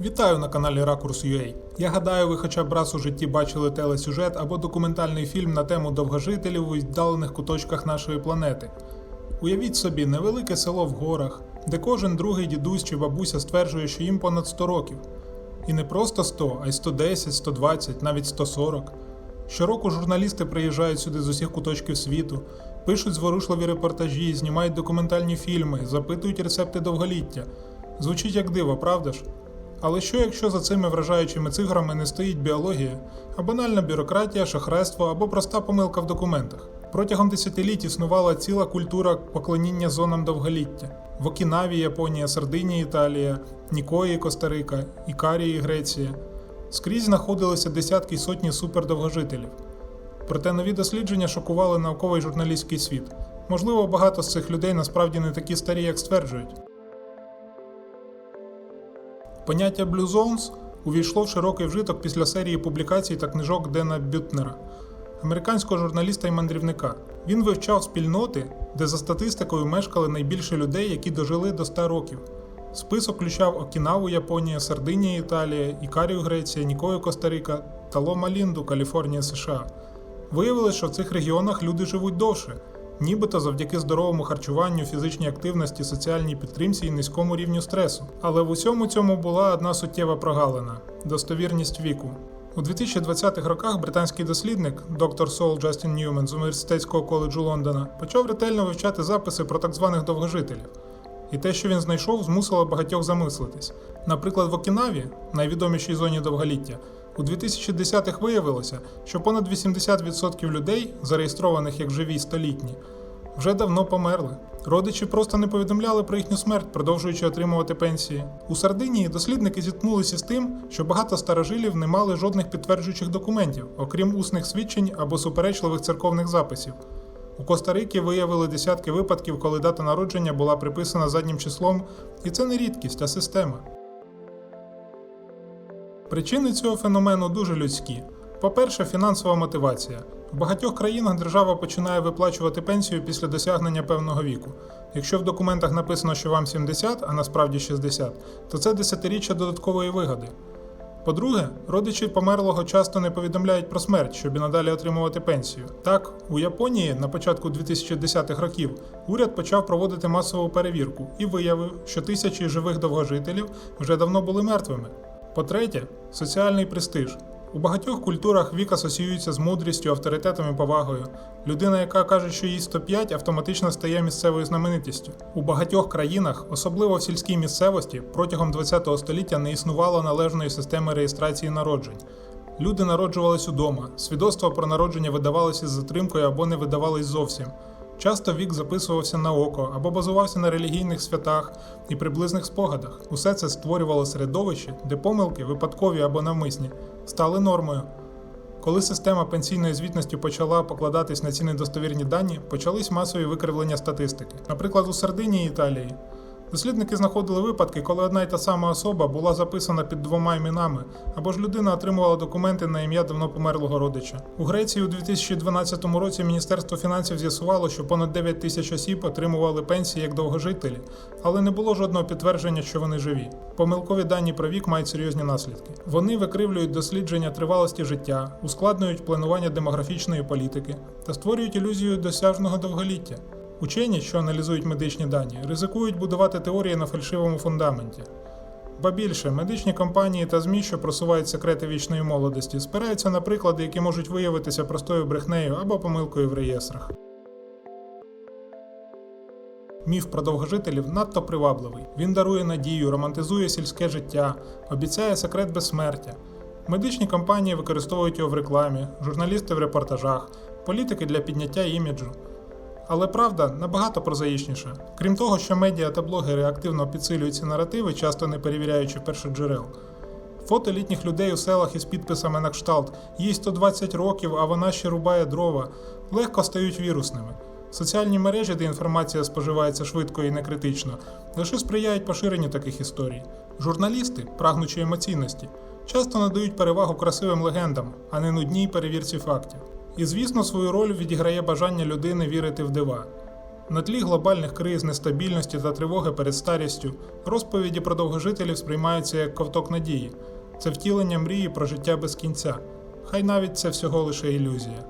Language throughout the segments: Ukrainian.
Вітаю на каналі Ракурс.ua. Я гадаю, ви хоча б раз у житті бачили телесюжет або документальний фільм на тему довгожителів у віддалених куточках нашої планети. Уявіть собі, невелике село в горах, де кожен другий дідусь чи бабуся стверджує, що їм понад 100 років. І не просто 100, а й 110, 120, навіть 140. Щороку журналісти приїжджають сюди з усіх куточків світу, пишуть зворушливі репортажі, знімають документальні фільми, запитують рецепти довголіття. Звучить як диво, правда ж? Але що якщо за цими вражаючими цифрами не стоїть біологія, а банальна бюрократія, шахрайство або проста помилка в документах? Протягом десятиліть існувала ціла культура поклоніння зонам довголіття: в Окінаві, Японія, Сардинія, Італія, Нікої, Коста-Рика, Ікарії, Греція. Скрізь знаходилися десятки й сотні супердовгожителів. Проте нові дослідження шокували науковий журналістський світ. Можливо, багато з цих людей насправді не такі старі, як стверджують. Поняття Blue Zones увійшло в широкий вжиток після серії публікацій та книжок Дена Бютнера, американського журналіста і мандрівника. Він вивчав спільноти, де за статистикою мешкали найбільше людей, які дожили до 100 років. Список включав Окінаву, Японія, Сардинія, Італія, Ікарію, Греція, Нікою, Коста-Рика та Лома-Лінду, Каліфорнія, США. Виявилось, що в цих регіонах люди живуть довше, нібито завдяки здоровому харчуванню, фізичній активності, соціальній підтримці і низькому рівню стресу. Але в усьому цьому була одна суттєва прогалина достовірність віку. У 2020-х роках британський дослідник, доктор Сол Джастін Ньюмен з університетського коледжу Лондона, почав ретельно вивчати записи про так званих довгожителів. І те, що він знайшов, змусило багатьох замислитись. Наприклад, в Окінаві, найвідомішій зоні довголіття, у 2010-х виявилося, що понад 80% людей, зареєстрованих як живі столітні, вже давно померли. Родичі просто не повідомляли про їхню смерть, продовжуючи отримувати пенсії. У Сардинії дослідники зіткнулися з тим, що багато старожилів не мали жодних підтверджуючих документів, окрім усних свідчень або суперечливих церковних записів. У Коста-Рикі виявили десятки випадків, коли дата народження була приписана заднім числом, і це не рідкість, а система. Причини цього феномену дуже людські. По-перше, фінансова мотивація. В багатьох країнах держава починає виплачувати пенсію після досягнення певного віку. Якщо в документах написано, що вам 70, а насправді 60, то це десятиріччя додаткової вигоди. По-друге, родичі померлого часто не повідомляють про смерть, щоб і надалі отримувати пенсію. Так, у Японії на початку 2010-х років уряд почав проводити масову перевірку і виявив, що тисячі живих довгожителів вже давно були мертвими. По-третє, соціальний престиж. У багатьох культурах вік асоціюється з мудрістю, авторитетом і повагою. Людина, яка каже, що їй 105, автоматично стає місцевою знаменитістю. У багатьох країнах, особливо в сільській місцевості, протягом ХХ століття не існувало належної системи реєстрації народжень. Люди народжувались удома, свідоцтва про народження видавалися з затримкою або не видавались зовсім. Часто вік записувався на око або базувався на релігійних святах і приблизних спогадах. Усе це створювало середовище, де помилки, випадкові або навмисні, стали нормою. Коли система пенсійної звітності почала покладатись на ці недостовірні дані, почались масові викривлення статистики. Наприклад, у Сардинії Італії. Дослідники знаходили випадки, коли одна й та сама особа була записана під двома іменами, або ж людина отримувала документи на ім'я давно померлого родича. У Греції у 2012 році Міністерство фінансів з'ясувало, що понад 9 тисяч осіб отримували пенсії як довгожителі, але не було жодного підтвердження, що вони живі. Помилкові дані про вік мають серйозні наслідки. Вони викривлюють дослідження тривалості життя, ускладнюють планування демографічної політики та створюють ілюзію досяжного довголіття. Учені, що аналізують медичні дані, ризикують будувати теорії на фальшивому фундаменті. Ба більше, медичні компанії та ЗМІ, що просувають секрети вічної молодості, спираються на приклади, які можуть виявитися простою брехнею або помилкою в реєстрах. Міф про довгожителів надто привабливий. Він дарує надію, романтизує сільське життя, обіцяє секрет безсмертя. Медичні компанії використовують його в рекламі, журналісти в репортажах, політики для підняття іміджу. Але правда набагато прозаїчніша. Крім того, що медіа та блогери активно підсилюють ці наративи, часто не перевіряючи першоджерел. Фото літніх людей у селах із підписами на кшталт їй 120 років, а вона ще рубає дрова, легко стають вірусними. Соціальні мережі, де інформація споживається швидко і некритично, лише сприяють поширенню таких історій. Журналісти, прагнучи емоційності, часто надають перевагу красивим легендам, а не нудній перевірці фактів. І, звісно, свою роль відіграє бажання людини вірити в дива. На тлі глобальних криз, нестабільності та тривоги перед старістю розповіді про довгожителів сприймаються як ковток надії. Це втілення мрії про життя без кінця. Хай навіть це всього лише ілюзія.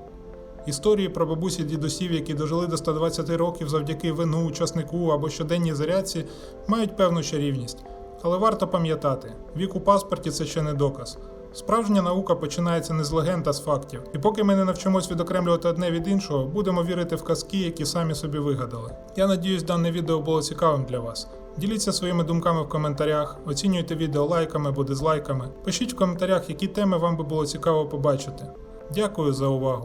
Історії про бабусі дідусів, які дожили до 120 років завдяки вину, учаснику або щоденній зарядці, мають певну чарівність. Але варто пам'ятати, вік у паспорті це ще не доказ. Справжня наука починається не з легенд, а з фактів. І поки ми не навчимось відокремлювати одне від іншого, будемо вірити в казки, які самі собі вигадали. Я надіюсь, дане відео було цікавим для вас. Діліться своїми думками в коментарях, оцінюйте відео лайками або дизлайками. Пишіть в коментарях, які теми вам би було цікаво побачити. Дякую за увагу!